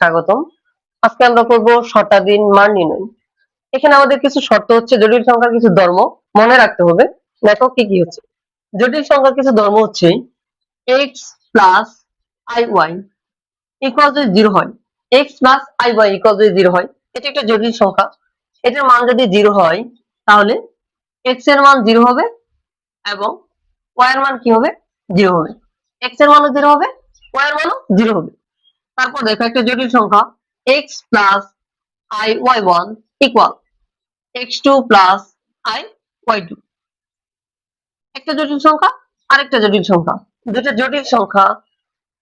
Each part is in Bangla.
স্বাগতম। আজকে আমরা করব শতাধীন মান নির্ণয়। এখানে আমাদের কিছু শর্ত হচ্ছে, জটিল সংখ্যার কিছু ধর্ম মনে রাখতে হবে। দেখো কি কি হচ্ছে। জটিল সংখ্যার কিছু ধর্ম হচ্ছে X plus I Y equal যদি জিরো হয়। X plus I Y equal যদি জিরো হয়। এটা একটা জটিল সংখ্যা। এটার মান যদি জিরো হয়, তাহলে এক্সের মান জিরো হবে এবং ওয়াই এর মান কি হবে? জিরো হবে। এক্সের মানও জিরো হবে ওয়াই এর মানও জিরো হবে। তারপর দেখো একটা জটিল সংখ্যা, x plus I Y one equal X two plus I Y two একটা জটিল সংখ্যা, আরেকটা জটিল সংখ্যা। দুটো জটিল সংখ্যা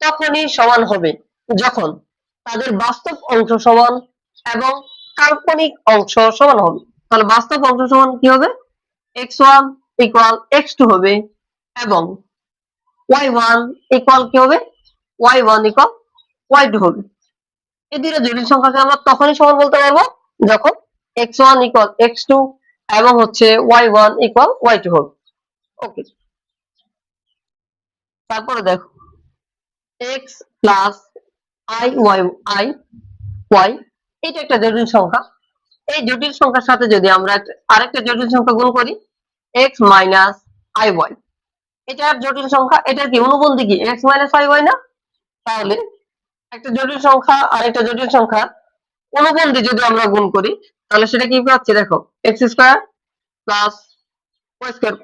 তখনই সমান হবে যখন তাদের বাস্তব অংশ সমান এবং কাল্পনিক অংশ সমান হবে। তাহলে বাস্তব অংশ সমান কি হবে? X one equal X two হবে এবং ওয়াই ওয়ান ইকুয়াল কি হবে? Y one equal Y two হবে এই দুটো জটিল সংখ্যাকে আমরা তখনই সমান বলতে পারব যখন X one equal X two এবং হচ্ছে Y one equal Y two হবে ওকে তারপরে দেখো X plus I Y I Y এটা একটা জটিল সংখ্যা। এই জটিল সংখ্যার সাথে যদি আমরা আরেকটা জটিল সংখ্যা গুণ করি এক্স মাইনাস আই ওয়াই এটা জটিল সংখ্যা, এটার কি, অনুবন্ধী কি? এক্স মাইনাস আই ওয়াই না? তাহলে একটা জটিল সংখ্যা আর একটা জটিল সংখ্যা অনুবন্ধী যদি আমরা গুণ করি, তাহলে সেটা কি পাচ্ছি? দেখো এক্স স্কোয়ার প্লাস স্কোয়ার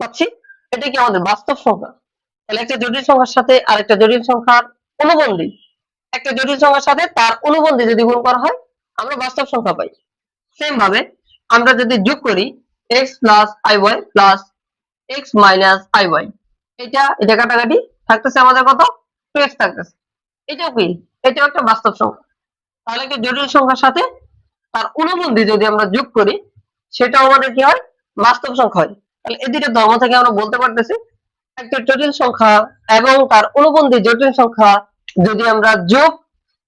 পাচ্ছি। এটা কি আমাদের বাস্তব সংখ্যা? তাহলে একটা জটিল সংখ্যার সাথে আরেকটা জটিল সংখ্যার অনুবন্ধী, একটা জটিল সংখ্যার সাথে তার অনুবন্ধী যদি গুণ করা হয়, আমরা বাস্তব সংখ্যা পাই। সেম ভাবে আমরা যদি যোগ করি X plus I Y plus X minus I Y এটা এটা কাটাকাটি থাকতেছে আমাদের কত? টু এক্স থাকতেছে। এটাও কি? এটাও একটা বাস্তব সংখ্যা। তাহলে একটা জটিল সংখ্যার সাথে তার অনুবন্ধী যদি আমরা যোগ করি, সেটাও আমাদের কি হয়? বাস্তব সংখ্যা হয়। তাহলে এই দুটো ধর্ম থেকে আমরা বলতে পারতেছি, একটা জটিল সংখ্যা এবং তার অনুবন্ধী জটিল সংখ্যা যদি আমরা যোগ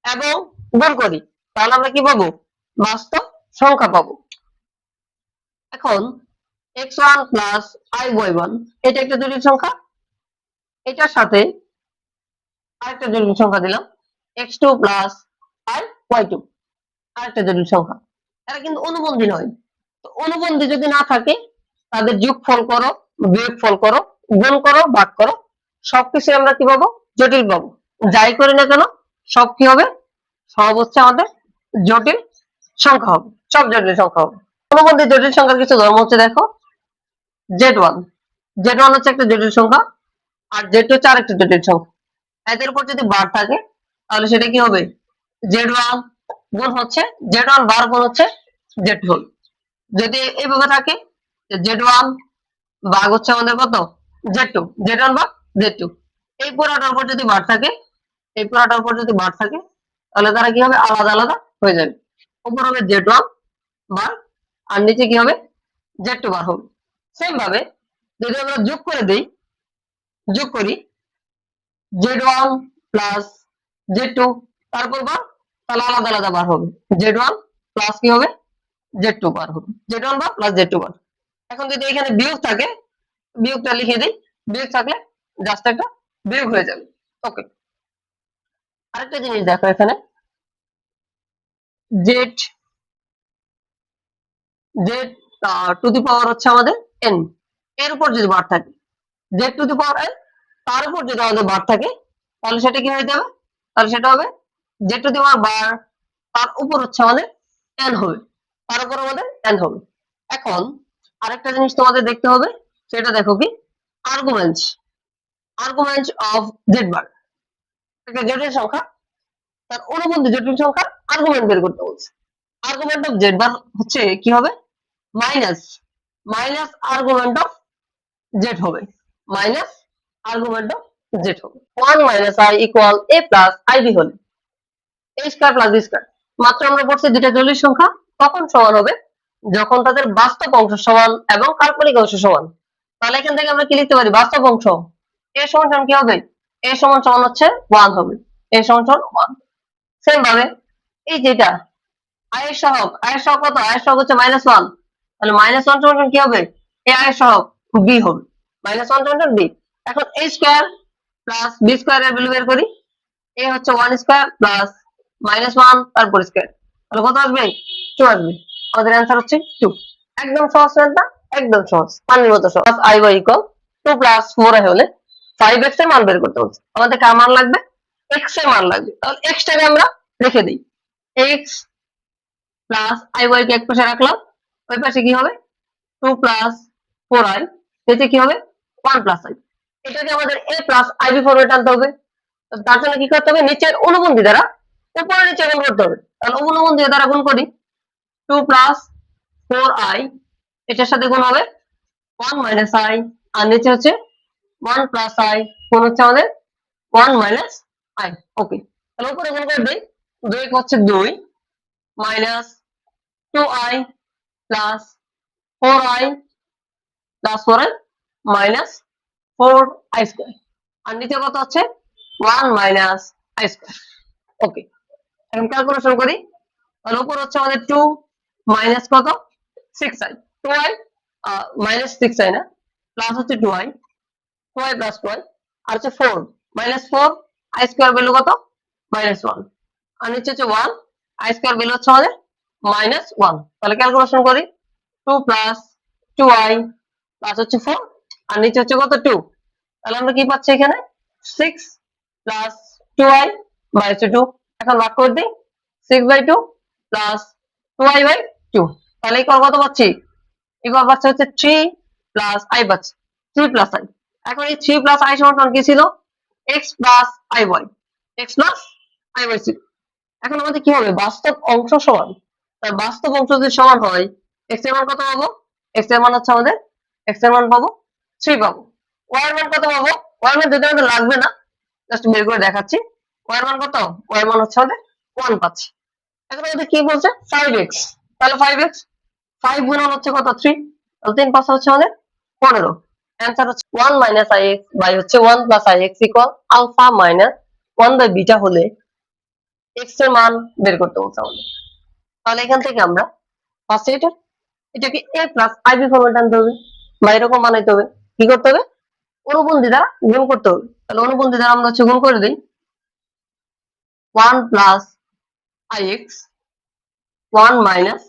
এবং গুণ করি, তাহলে আমরা কি পাবো? বাস্তব সংখ্যা পাবো। এখন X one plus I Y one এটা একটা জটিল সংখ্যা। এটার সাথে আরেকটা জটিল সংখ্যা দিলাম। এক্স টু প্লাস আর ওয়াই টু আরেকটা জটিল সংখ্যা। এরা কিন্তু অনুবন্ধী নয়। তো অনুবন্ধী যদি না থাকে, তাদের যোগ ফল করো বিয়োগ ফল করো, গুণ করো, ভাগ করো। সবকিছু আমরা কি পাবো? জটিল পাবো। যাই করি না কেন, সব কি হবে? সব হচ্ছে আমাদের জটিল সংখ্যা হবে। সব জটিল সংখ্যা হবে। অনুবন্ধী জটিল সংখ্যার কিছু ধর্ম হচ্ছে দেখো জেড ওয়ান জেড ওয়ান হচ্ছে একটা জটিল সংখ্যা, আর জেড টু হচ্ছে আরেকটা জটিল সংখ্যা। এদের উপর যদি বার থাকে, তাহলে সেটা কি হবে? জেড ওয়ান গুণ হচ্ছে জেড ওয়ান বার গুণ হচ্ছে জেড হোল যদি এইভাবে থাকে জেড ওয়ান ভাগ হচ্ছে আমাদের কত? জেড টু জেড ওয়ান ভাগ জেড টু এই পুরাটার উপর যদি বার থাকে, এই পুরাটার উপর যদি বার থাকে, তাহলে তারা কি হবে? আলাদা আলাদা হয়ে যাবে। উপর হবে জেড ওয়ান বার, আর নিচে কি হবে? জেড টু বার হবে। সেম ভাবে যদি আমরা যোগ করে দেই, যোগ করি Z one plus Z two তারপর বার, তাহলে আলাদা আলাদা বার হবে। জেড ওয়ান প্লাস কি হবে? জেড টু বার হবে। Z one bar plus Z two bar. এখন যদি এখানে বিয়োগ থাকে, বিয়োগটা লিখে দিই। বিয়োগ থাকলে জাস্ট একটা বিয়োগ হয়ে যাবে। ওকে আরেকটা জিনিস দেখো এখানে। Z Z two the power হচ্ছে আমাদের এন এর উপর যদি বার থাকে Z two the power N তার উপর যদি আমাদের বার থাকে, তাহলে সেটা কি হয়ে যাবে? তাহলে সেটা হবে জেড টু দি বার তার উপর হচ্ছে আমাদের এন হবে। তার উপর আমাদের এন হবে। এখন আরেকটা জিনিস তোমাদের দেখতে হবে, সেটা দেখো কি? Arguments arguments of Z bar একটা জটিল সংখ্যা, তার অনুবন্ধী জটিল সংখ্যার আর্গুমেন্ট বের করতে বলছে। আর্গুমেন্ট অফ জেড বার হচ্ছে কি হবে? Minus minus argument of Z হবে। মাইনাস আর্গুমেন্ট জেড হবে one minus I equal A plus I B হলে। A square plus B square মাত্র আমরা পড়ছি দুইটা জটিল সংখ্যা। কখন সমান হবে? যখন তাদের বাস্তব অংশ সমান এবং কাল্পনিক অংশ সমান। তাহলে এখান থেকে আমরা কি লিখতে পারি? বাস্তব অংশ। এ সমান সমান কি হবে? এ সমান সমান হচ্ছে ওয়ান হবে। এ সমান সমান ওয়ান সেম ভাবে এই যেটা আয়ের সহগ আয়ের সহগ কত? আয়ের সহগ হচ্ছে মাইনাস ওয়ান তাহলে মাইনাস ওয়ান সমান কি হবে? এ আয়ের সহগ বি হবে। মাইনাস ওয়ান সমান বি এখন A square plus B square এর ভ্যালু বের করি। এ হচ্ছে one square plus minus one তারপর স্কোয়ার তাহলে কত আসবে? টু আসবে। আমাদের অ্যান্সার হচ্ছে টু একদম সহজ না একদম সহজ। পানির মতো সহজ। I Y equal two plus four হলে ফাইভ এক্সের মান বের করতে হচ্ছে আমাদের কার মান লাগবে? এক্সের মান লাগবে। তাহলে এক্স টাকে আমরা রেখে দিই। এক্স প্লাস আই ওয়াই কে এক পাশে রাখলাম। ওই পাশে কি হবে? টু প্লাস ফোর আই এতে কি হবে? ওয়ান প্লাস আই এটাকে আমাদের এ প্লাস আইবি ফরম্যাট আনতে হবে। তার জন্য কি করতে হবে? নিচের অনুবন্ধী দ্বারা উপরে নিচে গুণ করতে হবে। তাহলে অনুবন্ধী দ্বারা গুণ করি। টু প্লাস ফোর আই এটার সাথে গুণ হবে ওয়ান মাইনাস আই আর নিচে হচ্ছে ওয়ান প্লাস আই গুণ হচ্ছে আমাদের ওয়ান মাইনাস আই ওকে তাহলে উপরে গুণ করে দিই। দুই হচ্ছে দুই minus two I plus four I plus four I minus four I square আর নিচে কত হচ্ছে one minus I square okay এখন ক্যালকুলেশন করি। তাহলে উপর হচ্ছে আমাদের টু মাইনাস কত? Six I two I minus six I না প্লাস হচ্ছে two I two I plus two I আর হচ্ছে four minus four I square value কত? মাইনাস ওয়ান আর নিচে হচ্ছে ওয়ান আই স্কোয়ার ভ্যালু হচ্ছে আমাদের মাইনাস ওয়ান তাহলে ক্যালকুলেশন করি। Two plus two I plus হচ্ছে ফোর আর নিচে হচ্ছে কত? টু তাহলে আমরা কি পাচ্ছি এখানে? Six plus two I by হচ্ছে টু এখন ভাগ করে দিই। Six by two plus two I by two তাহলে ইকুয়াল কত পাচ্ছি? ইকুয়াল পাচ্ছে হচ্ছে থ্রি প্লাস আই পাচ্ছি। থ্রি প্লাস আই এখন এই থ্রি প্লাস আই সমান কি ছিল? X plus I Y X plus I Y ছিল এখন আমাদের কি হবে? বাস্তব অংশ সমান। তার বাস্তব অংশ যদি সমান হয় এক্সের মান কত পাবো? এক্সের মান হচ্ছে আমাদের এক্সের মান পাবো থ্রি পাবো এর মান কত পাবো? এর মান যদি আমাদের লাগবে না। জাস্ট বের করে দেখাচ্ছি। এর মান কত? এর মান হচ্ছে আমাদের ওয়ান পাচ্ছি এখন আমাদের কি বলছে? ফাইভ এক্স তাহলে ফাইভ এক্স ফাইভ গুণন হচ্ছে কত? থ্রি তাহলে তিন পাঁচ হচ্ছে আমাদের পনেরো। অ্যান্সার হচ্ছে one minus I X by হচ্ছে one plus I X equal alpha minus one by beta হলে এক্সের মান বের করতে বলছে আমাদের। তাহলে এখান থেকে আমরা ফার্স্ট এটা এটাকে এ প্লাস আইবি ফর্মেট আনতে হবে। বা এরকম বানাইতে হবে। কি করতে হবে? অনুবন্ধী দ্বারা গুণ করতে হবে। তাহলে অনুবন্ধী দ্বারা আমরা গুণ করে দিই। One plus I X one minus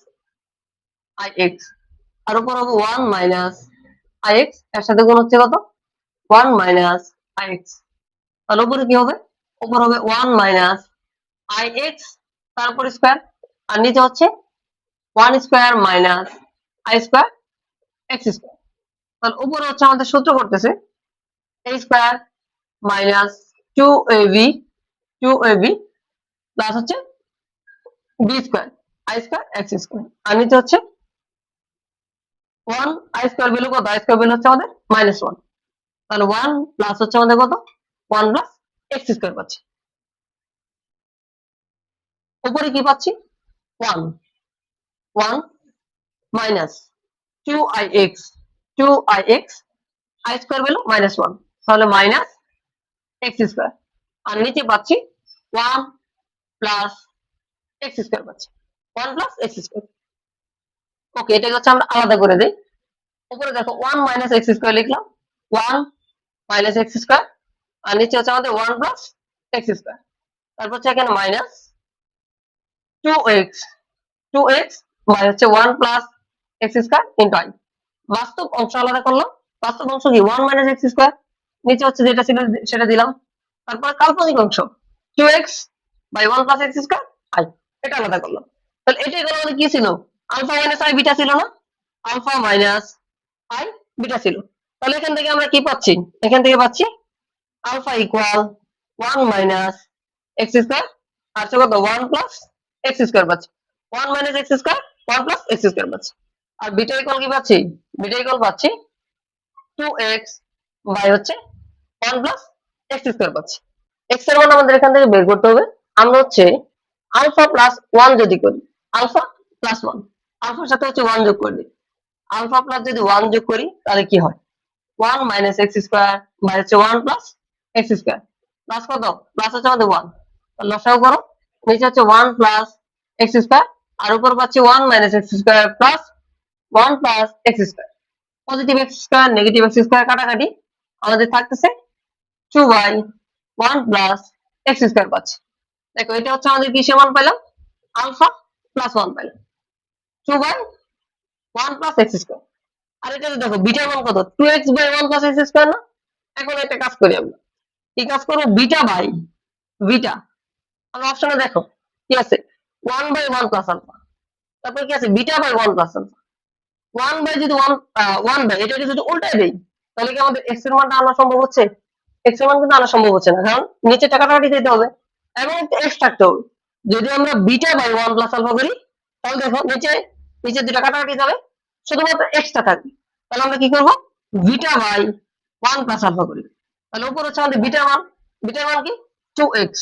I X আর উপর হবে ওয়ান মাইনাস আই এক্সের সাথে গুণ হচ্ছে কত? ওয়ান মাইনাস আই এক্স তাহলে উপরে কি হবে? উপর হবে ওয়ান মাইনাস আই এক্স তারপর স্কোয়ার আর নিচে হচ্ছে one square minus I square X square তাহলে উপরে হচ্ছে আমাদের সূত্র করতেছে, a square minus two A B two A B plus হচ্ছে B square I X square আর হচ্ছে ওয়ান আই স্কোয়ার কত? আই স্কোয়ার হচ্ছে আমাদের মাইনাস ওয়ান তাহলে ওয়ান প্লাস হচ্ছে আমাদের কত? ওয়ান প্লাস এক্স স্কোয়ার পাচ্ছি। উপরে কি পাচ্ছি? One one minus two I X two I X I square তাহলে মাইনাস এক্স আর নিচে পাচ্ছি ওয়ান প্লাস এক্স পাচ্ছি। ওয়ান প্লাস এক্স ওকে এটাকে হচ্ছে আমরা আলাদা করে দিই। উপরে দেখো ওয়ান মাইনাস এক্স লিখলাম। ওয়ান মাইনাস এক্স স্কোয়ার আর নিচে হচ্ছে আমাদের ওয়ান প্লাস এক্স স্কোয়ার তারপর হচ্ছে এখানে minus two X two X হচ্ছে one plus X square into I বাস্তব অংশ আলাদা করলাম। বাস্তব অংশ কি? ওয়ান মাইনাস এক্স স্কোয়ার নিচে হচ্ছে যেটা ছিল, সেটা দিলাম। তারপর কাল্পনিক অংশ। Two X by one plus X square I এটা আলাদা করলাম। তাহলে এটাই গেল আমাদের কি ছিল? আলফা মাইনাস আই বিটা ছিল না? আলফা মাইনাস আই বিটা ছিল। তাহলে এখান থেকে আমরা কি পাচ্ছি? এখান থেকে পাচ্ছি alpha equal one minus X square আর হচ্ছে কত? ওয়ান প্লাস এক্স স্কোয়ার পাচ্ছি। One minus X square one plus X square পাচ্ছি। আর বিটা ইকুয়াল কি পাচ্ছি? বিটা ইকুয়াল পাচ্ছি। টু বাই হচ্ছে ওয়ান প্লাস এক্স স্কোয়ার পাচ্ছি। এক্সের মান আমাদের এখান থেকে বের করতে হবে। আমরা হচ্ছে আলফা প্লাস ওয়ান যদি করি আলফা প্লাস ওয়ান আলফার সাথে হচ্ছে ওয়ান যোগ করে আলফা প্লাস যদি ওয়ান যোগ করি, তাহলে কি হয়? One minus X square by হচ্ছে one plus X square plus কত? প্লাস হচ্ছে আমাদের ওয়ান লসাও করো। নিচে হচ্ছে ওয়ান প্লাস এক্স স্কোয়ার আর উপর পাচ্ছি one minus X square plus one plus X square positive X square negative X square কাটাকাটি, আমাদের থাকতেছে two by one plus X square পাচ্ছি। দেখো, এটা হচ্ছে আমাদের কিসের মান পেলাম আলফা প্লাস ওয়ান পেলাম two by one plus X square আর এটা দেখো বিটা মান কত? Two X by one plus X square না? এখন একটা কাজ করি আমরা। কি কাজ করব? Beta by beta. আমরা অপশনে দেখো, কি আছে? One by one plus alpha. তারপর কি আছে? Beta by one plus alpha. One by যদি ওয়ান ওয়ান বাই এটা যদি দেই, তাহলে কি আমাদের এক্স মানটা আনা সম্ভব হচ্ছে? মান কিন্তু আনা সম্ভব হচ্ছে না, কারণ নিচে দিতে হবে। এবং এক্স থাকতে হবে। যদি আমরা beta by one plus alpha করি, তাহলে দেখো নিচে নিচে দুটা কাটাকাটি যাবে। শুধুমাত্র এক্সটা থাকবে। তাহলে আমরা কি করব? Beta by one plus alpha করি তাহলে উপর হচ্ছে আমাদের বিটা মান বিটা মান কি? টু এক্স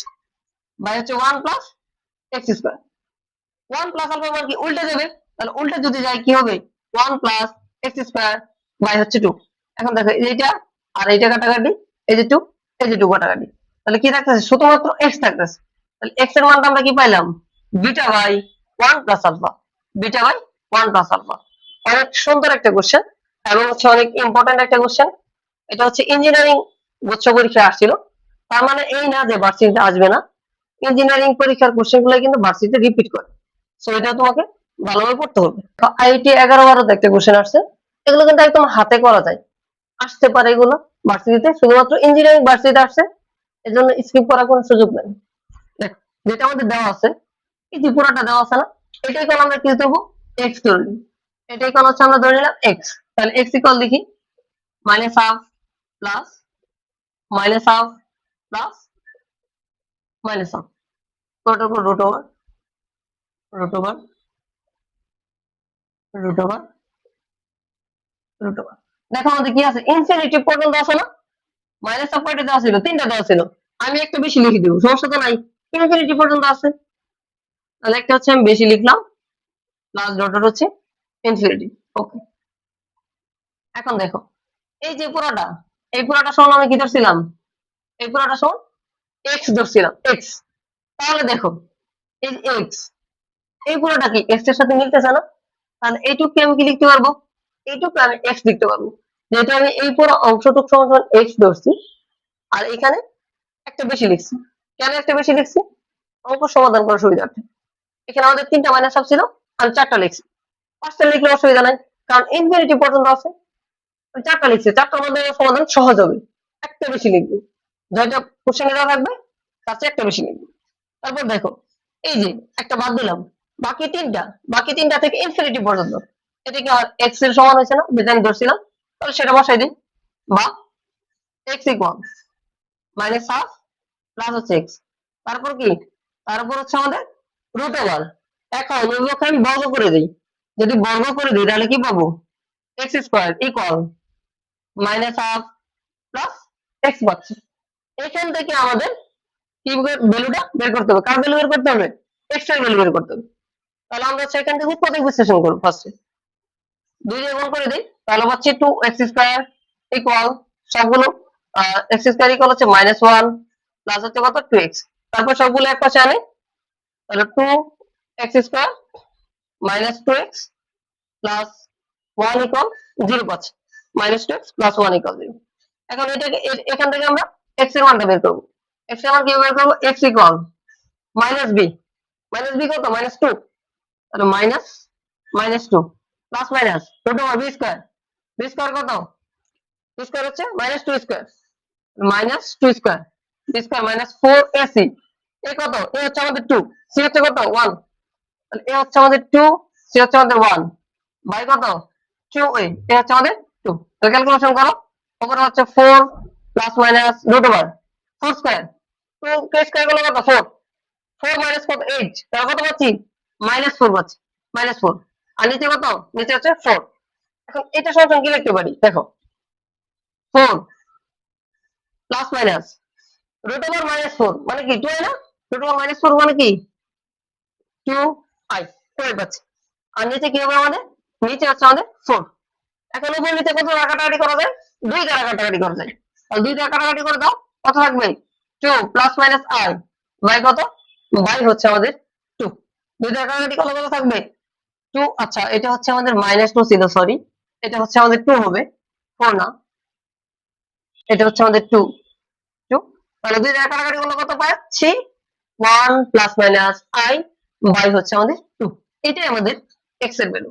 বাই হচ্ছে one plus X square one plus alpha মান কি উল্টে যাবে তাহলে উল্টে যদি যায়, কি হবে? One plus X square by হচ্ছে টু এখন দেখো এই যে এটা আর এইটা কাটাকাটি, এই যে এই যে কাটাকাটি। তাহলে কি শুধুমাত্র তাহলে এর মানটা আমরা কি পাইলাম? Beta by plus alpha beta by plus alpha অনেক সুন্দর একটা কোশ্চেন এবং হচ্ছে অনেক ইম্পর্টেন্ট একটা কোশ্চেন এটা হচ্ছে ইঞ্জিনিয়ারিং গুচ্ছ পরীক্ষা আসছিল। তার মানে এই না যে ভার্সিটিতে আসবে না। ইঞ্জিনিয়ারিং পরীক্ষার কোশ্চেনগুলো কিন্তু ভার্সিটিতে রিপিট করে। সো এটা তোমাকে ভালোভাবে পড়তে হবে। আইটি এগারো বারোতে একটা কোশ্চেন আসছে। এগুলো কিন্তু একদম হাতে করা যায়। আসতে পারে এগুলো ভার্সিটিতে শুধুমাত্র ইঞ্জিনিয়ারিং ভার্সিটিতে আসছে। এজন্য স্কিপ করার কোনো সুযোগ নেই। যেটা আমাদের দেওয়া আছে, এই দেওয়া আছে না, এটাই কোন আমরা কি দেবো? এক্স ধরে নিই। এটাই কোন হচ্ছে আমরা ধরে নিলাম এক্স তাহলে এক্স ইকুয়াল দেখি। Minus half plus minus half plus minus half root over root over root দেওয়া ছিল আমি একটা বেশি লিখে দিব, সমস্যা তো আমি বেশি লিখলাম এখন দেখো, এই যে পুরাটা, এই পুরাটা সমান আমি কি ধরছিলাম? এই পুরাটা সমান এক্স ধরছিলাম এক্স তাহলে দেখো, এই এক্স এই পুরোটা কি এক্স সাথে মিলতেছে না? তাহলে এইটুকু আমি কি লিখতে পারব? এইটুকু আমি এক্স লিখতে পারব। যেহেতু আমি এই পুরো অংশটুকু সমান এক্স ধরছি, আর এখানে একটা বেশি লিখছি। কেন একটা বেশি লিখছি? অঙ্ক সমাধান করার সুবিধার্থে। এখানে আমাদের তিনটা মাইনাস সব ছিল, আমি চারটা লিখছি। পাঁচটা লিখলে অসুবিধা নাই, কারণ ইনফিনিটি পর্যন্ত আছে। চারটা লিখছি চারটা আমাদের সমাধান সহজ হবে। একটা বেশি লিখবি। যেটা কোশ্চেনে দেওয়া থাকবে, তার চেয়ে একটা বেশি লিখবি। তারপর দেখো, এই যে একটা বাদ দিলাম। বাকি তিনটা বাকি তিনটা থেকে ইনফিনিটি পর্যন্ত। এটা কি এক্সের সমান হয়েছে না যেটা আমি ধরছিলাম তাহলে সেটা বসাই দিই। বা X equal minus half plus হচ্ছে এক্স তারপর কি? তারপর হচ্ছে আমাদের রুট ওভার এখন ওগুলোকে আমি বর্গ করে দিই। যদি বর্গ করে দিই, তাহলে কি পাবো? X square equal minus half plus X পাচ্ছি এখান থেকে আমাদের কি ভ্যালুটা বের করতে হবে? কার ভ্যালু বের করতে হবে? এক্সের ভ্যালু বের করতে হবে। তাহলে আমরা সেখান থেকে উৎপাদক বিশ্লেষণ করব ফার্স্টে দুই দিয়ে গুণ করে দিই, তাহলে পাচ্ছি টু এক্স স্কোয়ার ইকুয়াল সবগুলো এক্স স্কোয়ার ইকুয়াল হচ্ছে মাইনাস ওয়ান প্লাস হচ্ছে কত? টু এক্স তারপর সবগুলো এক পাশে আনে, তাহলে two X square minus two X plus one equal zero পাচ্ছি। Minus two X plus one equal zero এখন এটাকে এখান থেকে আমরা এক্সের মানটা বের করব। এক্সের মান কীভাবে বের করব? X equal minus B minus B কত? মাইনাস টু তাহলে minus minus two plus minus over B square B square কত? বি স্কোয়ার হচ্ছে minus two square minus two square B square minus four AC A কত? এ হচ্ছে আমাদের টু সি হচ্ছে কত? ওয়ান এ হচ্ছে আমাদের টু সি হচ্ছে আমাদের ওয়ান বাই কত? টু এ এ হচ্ছে আমাদের টু ক্যালকুলেশন করো ওপরে হচ্ছে four plus minus root over four square two কে স্কোয়ার করলে কত? ফোর ফোর মাইনাস কত? এইট তাহলে কত পাচ্ছি? মাইনাস ফোর পাচ্ছি মাইনাস ফোর আর নিচে কত? নিচে হচ্ছে ফোর এখন এটা সমাধান কি লিখতে পারি দেখো। Four plus minus root over minus four মানে কি? টু না? রুট ওভার মাইনাস ফোর মানে কি? Two I. ফোর পাচ্ছি। আর নিচে কি হবে আমাদের? নিচে হচ্ছে আমাদের ফোর এখন উপর নিচে কত কাটাকাটি করা যায়? দুই দ্বারা কাটাকাটি করা যায়। আর দুই দ্বারা কাটাকাটি করে দাও, কত থাকবে? Two plus minus I by কত? বাই হচ্ছে আমাদের টু দুই দ্বারা কাটাকাটি কত কত থাকবে? টু আচ্ছা এটা হচ্ছে আমাদের মাইনাস টু ছিল সরি এটা হচ্ছে আমাদের টু হবে ফোর না। এটা হচ্ছে আমাদের টু টু তাহলে দুই করলে কত পাচ্ছি one plus minus I by হচ্ছে আমাদের টু এটাই আমাদের এক্সের ভ্যালু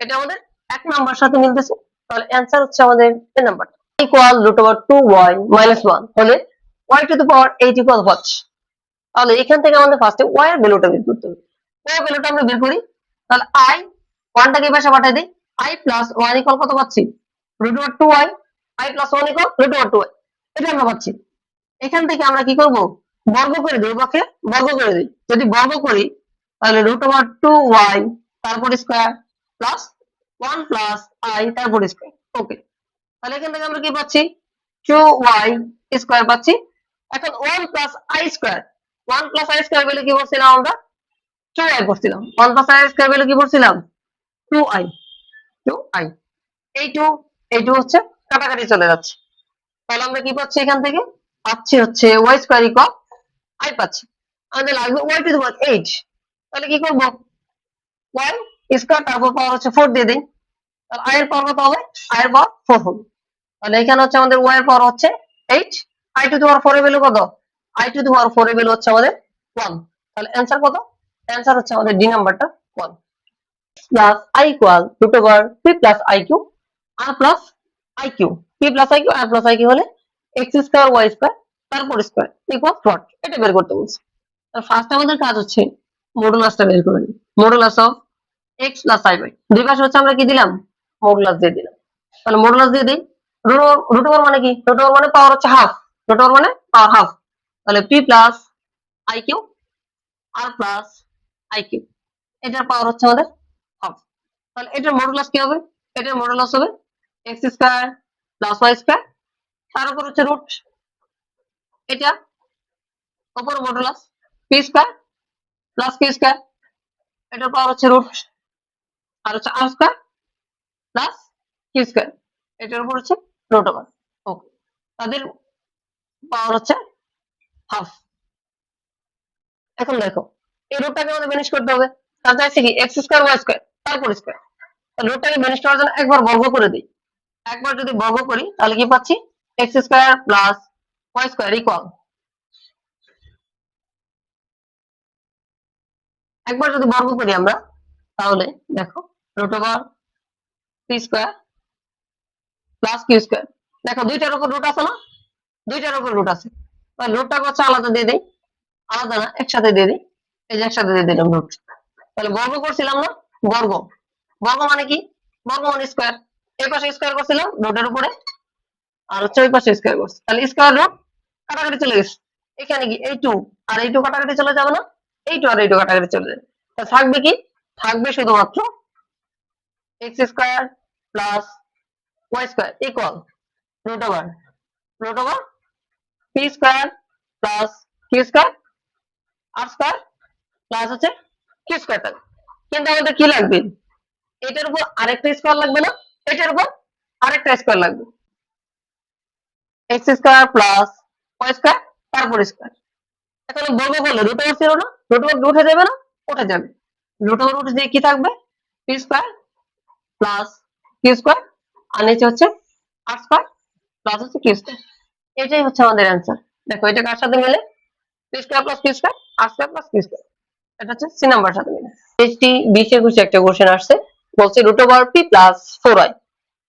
এটা আমাদের এক নাম্বার সাথে মিলতেছে। তাহলে অ্যান্সার হচ্ছে আমাদের A number equal root over two Y minus one হলে Y to the power eight equal what তাহলে এখান থেকে আমাদের ফার্স্টে ওয়াই এর ভ্যালুটা বের করতে হবে। ভ্যালুটা আমরা বের করি, তাহলে আই ওয়ানটাকে পাশে পাঠাই দিই আই প্লাস ওয়ান ইকুয়াল কত পাচ্ছি? Root over two Y I plus one equal root over two Y এটা আমরা পাচ্ছি। এখান থেকে আমরা কি করব? বর্গ করে দিই পক্ষে বর্গ করে দিই। যদি বর্গ করি, তাহলে রুট ওভার টু ওয়াই তারপর square plus one plus I তারপর স্কোয়ার ওকে তাহলে এখান থেকে আমরা কি পাচ্ছি? টু ওয়াই স্কোয়ার পাচ্ছি। এখন one plus I square one plus I square বলে কি বলছিলাম আমরা? টু আই করছিলাম ওয়ান প্লাস স্কোয়ার বলে কি বলছিলাম টু আই টু আই এই টু এই টু হচ্ছে কাটাকাটি চলে যাচ্ছে। তাহলে আমরা কি পাচ্ছি এখান থেকে? পাচ্ছি হচ্ছে ওয়াই স্কোয়ার ইকুয়াল আই পাচ্ছি। আমাদের লাগবে ওয়াই টু পাওয়ার এইট তাহলে কি করব? ওয়াই স্কোয়ার তারপর পাওয়ার হচ্ছে ফোর দিয়ে দিই। আই এর পাওয়ার কত হবে? আই এর পাওয়ার ফোর হবে। তাহলে এখানে হচ্ছে আমাদের ওয়াই এর পাওয়ার হচ্ছে eight I two power four এর ভ্যালু কত? আই টু পাওয়ার ফোর এর ভ্যালু হচ্ছে আমাদের ওয়ান তাহলে অ্যান্সার কত? অ্যান্সার হচ্ছে আমাদের ডি নাম্বারটা one plus I equal root over P plus I Q R plus I Q P plus I Q R plus I Q হলে এক্স স্কোয়ার ওয়াই স্কোয়ার তারপর স্কোয়ার ইকুয়াল হোয়াট এটা বের করতে বলছে। ফার্স্ট আমাদের কাজ হচ্ছে মডুলাসটা বের করে modulus of X plus I by দুই পাশে হচ্ছে আমরা কি দিলাম? মডুলাস দিয়ে দিলাম। তাহলে মডুলাস দিয়ে দিই। রুট ওভার মানে কি? রুট ওভার মানে পাওয়ার হচ্ছে হাফ রুট ওভার মানে পাওয়ার হাফ তাহলে P plus I Q R plus I এটার পাওয়ার হচ্ছে আমাদের হাফ তাহলে এটার মডুলাস কি হবে? এটার মডুলাস হবে X square plus Y square তার উপর হচ্ছে রুট এটা উপর modulus P square plus Q square এটার পাওয়ার হচ্ছে রুট আর হচ্ছে R square plus Q square এটার উপর হচ্ছে রুট ওভার ওকে তাদের পাওয়ার হচ্ছে হাফ এখন দেখো এই রুটটাকে আমাদের ম্যানেজ করতে হবে। তার চাইছে কি? এক্স স্কোয়ার ওয়াই স্কোয়ার তারপর স্কোয়ার রুটটাকে ম্যানেজ করার জন্য একবার বর্গ করে দিই। একবার যদি বর্গ করি, তাহলে কি পাচ্ছি? X square plus Y square equal একবার যদি বর্গ করি আমরা, তাহলে দেখো root over P square plus Q square দেখো, দুইটার উপর রুট আছে না? দুইটার উপর রুট আছে। রুটটাকে হচ্ছে আলাদা দিয়ে দিই। আলাদা না, একসাথে দিয়ে দিই। এই যে একসাথে দিয়ে দিলাম রুট তাহলে বর্গ করছিলাম না? বর্গ। বর্গ মানে কি? বর্গ মানে স্কোয়ার এই পাশে স্কোয়ার করছিলাম রুটের উপরে। আর হচ্ছে ওই পাশে স্কোয়ার করছি। তাহলে স্কোয়ার রুট কাটাকাটি চলে গেছে। এখানে কি? এই টু আর এই টু কাটাকাটি চলে যাবে না? এই টু আর এই টু কাটাকাটি চলে যাবে। তা থাকবে কি? থাকবে শুধুমাত্র X square plus Y square equal root over root over P square plus Q square R square plus হচ্ছে কিউ স্কোয়ার থাকবে কিন্তু আমাদের কি লাগবে? এটার উপর আরেকটা স্কোয়ার লাগবে না? এটার উপর আরেকটা স্কোয়ার লাগবে। X square plus Y square তারপর স্কোয়ার এখন বর্গ করলে রুট ওভার ছিল না? রুট ওভার উঠে যাবে না? উঠে যাবে। রুট ওভার উঠে দিয়ে কি থাকবে? P square plus Q square আর নিচে হচ্ছে আর স্কোয়ার প্লাস হচ্ছে কিউ স্কোয়ার এটাই হচ্ছে আমাদের অ্যান্সার দেখো, এটা কার সাথে মিলে? P square plus Q square R square plus Q square এটা হচ্ছে সি নাম্বার সাথে এইচটি বিশ একুশে একটা কোশ্চেন আসছে। বলছে root over P plus four I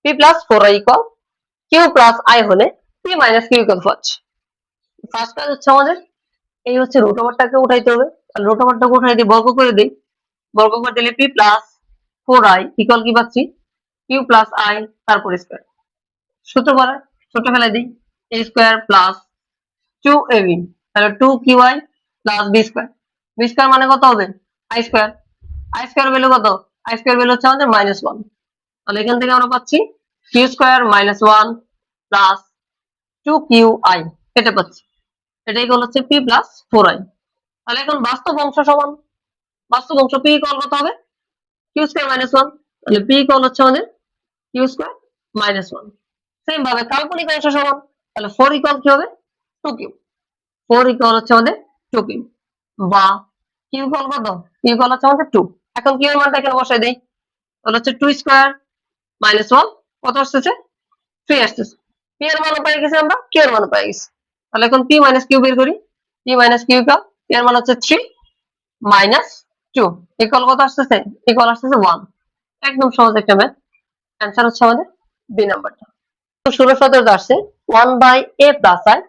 P plus four I equal Q plus I হলে P minus Q equal first first কাজ হচ্ছে আমাদের। এই হচ্ছে রুট ওভারটাকে উঠাইতে হবে। রুট ওভারটাকে উঠাই দিয়ে বর্গ করে দিই। বর্গ করে দিলে P plus four I equal কি পাচ্ছি? কিউ প্লাস আই তারপর স্কোয়ার সূত্র বলে ছোট ফেলে দিই। A square plus two A B তাহলে two Q I plus B square B square মানে কত হবে? I square I square value কত? আই স্কোয়ার ভ্যালু হচ্ছে আমাদের মাইনাস ওয়ান তাহলে এখান থেকে আমরা পাচ্ছি Q square minus one plus two Q I এটা পাচ্ছি। এটাই হল হচ্ছে পি প্লাস ফোর আই তাহলে এখন বাস্তব অংশ সমান। বাস্তব অংশ পি কল কত হবে? কিউ স্কোয়ার মাইনাস ওয়ান তাহলে পি কল হচ্ছে আমাদের Q square minus one same ভাবে কাল্পনিক অংশ সমান। তাহলে ফোর ইকুয়াল কি হবে? টু কিউ ফোর ইকুয়াল হচ্ছে আমাদের টু কিউ বা কিউ কল কত কিউ কল হচ্ছে আমাদের টু এখন কিউ এর মানটা এখানে বসাই দেই? তাহলে হচ্ছে টু স্কোয়ার মাইনাস ওয়ান কত আসতেছে? থ্রি আসতেছে। পি এর মান পাই গেছি আমরা কিউ এর মান পাই গেছি। তাহলে এখন পি মাইনাস কিউ বের করি। পি মাইনাস কিউ কাল এর মান হচ্ছে থ্রি মাইনাস টু ইকুয়াল কত আসতেছে? ইকুয়াল আসতেছে ওয়ান একদম সহজ একটা ম্যাথ অ্যান্সার হচ্ছে আমাদের বি নাম্বারটা ষোলো সতেরোতে আসছে। One by A plus I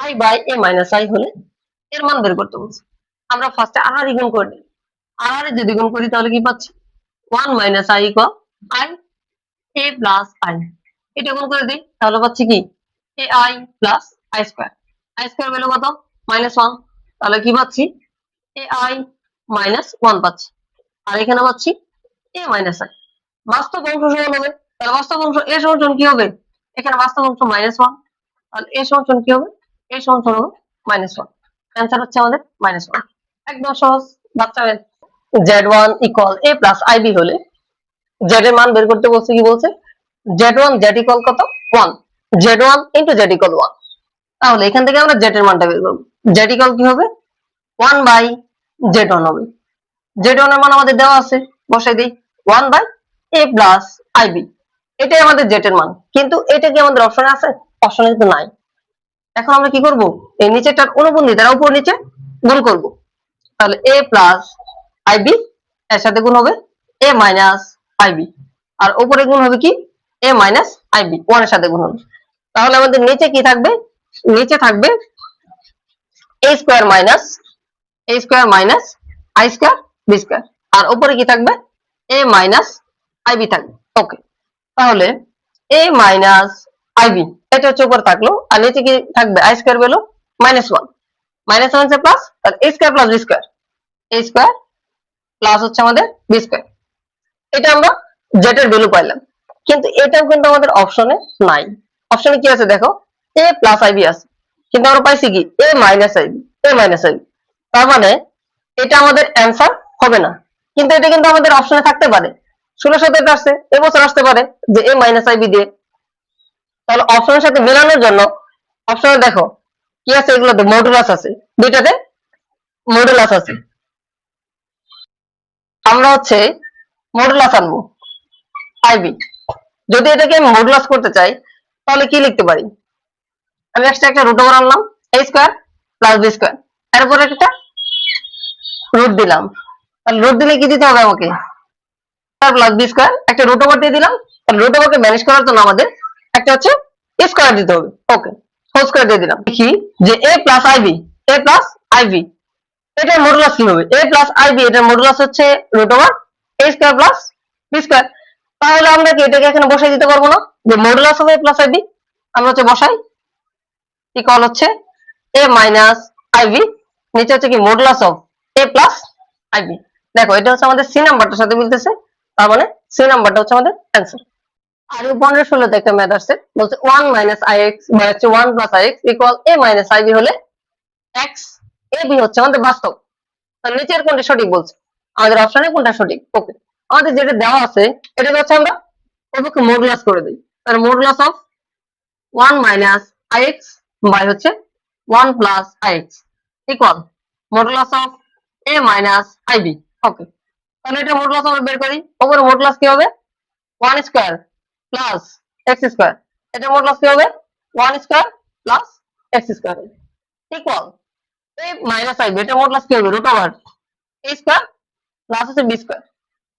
I by A minus I হলে এর মান বের করতে বলছে। আমরা ফার্স্টে আর আর গুণ করে নিই। আর যদি গুণ করি তাহলে কি পাচ্ছি? One minus I equal I A plus I এটা গুণ করে দিই, তাহলে পাচ্ছি কি? A I plus I square I square কত? মাইনাস ওয়ান তাহলে কি পাচ্ছি? এ আই মাইনাস ওয়ান পাচ্ছি। আর এখানে পাচ্ছি এ মাইনাস আই বাস্তব অংশ সমান হবে। তাহলে বাস্তব অংশ এ সমান কি হবে? এখানে বাস্তব অংশ মাইনাস ওয়ান তাহলে এ সমান কি হবে? এ সমান হবে মাইনাস ওয়ান অ্যান্সার হচ্ছে আমাদের মাইনাস ওয়ান একদম সহজ, বাচ্চা Z one equal A plus হলে জেড এর মান বের করতে বলছে কি বলছে? জেড ওয়ান জেড কত? One Z one into Z equal তাহলে এখান থেকে আমরা জেড এর মানটা বের করব। জেড ইকুয়াল কি হবে? ওয়ান বাই জেড ওয়ান হবে। জেড ওয়ানের মান আমাদের দেওয়া আছে, বসাই দিই। One by A plus I B এটাই আমাদের জেড এর মান। কিন্তু এটা কি আমাদের অপশনে আছে? অপশনে কিন্তু নাই। এখন আমরা কি করব? এই নিচেটার অনুবন্ধী দ্বারা উপর নিচে গুণ করব। তাহলে এ প্লাস আইবি এর সাথে গুণ হবে এ মাইনাস আইবি আর উপরে গুণ হবে কি? এ মাইনাস আইবি ওয়ানের সাথে গুণ হবে। তাহলে আমাদের নিচে কি থাকবে? নিচে থাকবে A square minus A square minus I square B square আর উপরে কি থাকবে? এ মাইনাস আইবি থাকবে। ওকে তাহলে এ মাইনাস আইবি এটা হচ্ছে উপরে থাকল, আর নিচে কি থাকবে? I square value minus one minus one plus A square plus B square A square plus হচ্ছে আমাদের বি স্কোয়ার এটা আমরা জেড এর ভ্যালু পাইলাম। কিন্তু এটাও কিন্তু আমাদের অপশনে নাই। অপশনে কি আছে দেখো? এ প্লাস আইবি আছে। কিন্তু আমরা পাইছি কি? A minus I B A minus I B তার মানে এটা আমাদের অ্যান্সার হবে না। কিন্তু এটা কিন্তু আমাদের অপশনে থাকতে পারে। ষোলো সতেরো আসছে, এবছর আসতে পারে যে এ মাইনাস আইবি দিয়ে। তাহলে অপশনের সাথে মেলানোর জন্য অপশনে দেখো, কি আছে এগুলোতে? মডুলাস আছে। দুইটাতে মডুলাস আছে। আমরা হচ্ছে মডুলাস আনব। আইবি যদি এটাকে আমি মডুলাস করতে চাই, তাহলে কি লিখতে পারি? আমি এক্সট্রা একটা রুট ওভার আনলাম A square plus B square এরপরে একটা রুট দিলাম। তাহলে রুট দিলে কি দিতে হবে আমাকে? প্লাস বি স্কোয়ার একটা রুট ওভার দিয়ে দিলাম। রুট ওভারকে ম্যানেজ করার জন্য আমাদের একটা হচ্ছে স্কোয়ার দিতে হবে। ওকে হোল স্কোয়ার দিয়ে দিলাম। দেখি যে A plus I B A plus I B এটার মডুলাস কি হবে? এ প্লাস আইবি এটার মডুলাস হচ্ছে root over A square plus B square তাহলে আমরা কি এটাকে এখানে বসাই দিতে পারব না? যে মডুলাস হবে এ প্লাস আইবি আমরা হচ্ছে বসাই ইকুয়াল হচ্ছে? এ মাইনাস আইবি নিচে হচ্ছে কি modulus of A plus I B দেখো, এটা হচ্ছে আমাদের সি নাম্বারটার সাথে মিলতেছে, তার মানে সি নাম্বারটা হচ্ছে আমাদের অ্যান্সার আর পনেরো ষোলোতে একটা ম্যাথ আসছে, বলছে ওয়ান মাইনাস আই এক্স বা হচ্ছে one plus I X equal A minus I B হলে এক্স এ বি হচ্ছে আমাদের বাস্তব। তাহলে নিচের কোনটা সঠিক বলছে? আমাদের অপশনে কোনটা সঠিক? ওকে আমাদের যেটা দেওয়া আছে, এটা হচ্ছে আমরা ওপরকে মডুলাস করে দিই। তাহলে modulus of one minus I X by হচ্ছে one plus I X equal modulus of A minus I B okay তাহলে এটা মডুলাস আমরা বের করি। ওপরে মডুলাস কি হবে? One square plus X square এটা মডুলাস কি হবে? One square plus X square equal এই মাইনাস আইবি এটা মডুলাস কি হবে? Root over A square plus হচ্ছে বি স্কোয়ার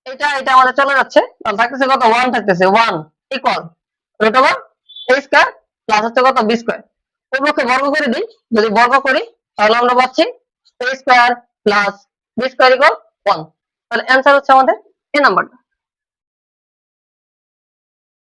এটা এটা আমাদের চলে যাচ্ছে। থাকতেছে কত? ওয়ান থাকতেছে। One equal root over A square plus হচ্ছে কত? বি স্কোয়ার পক্ষে বর্গ করে দিই। যদি বর্গ করি, তাহলে আমরা পাচ্ছি A square plus B square equal one তাহলে অ্যান্সার হচ্ছে আমাদের এই নাম্বারটা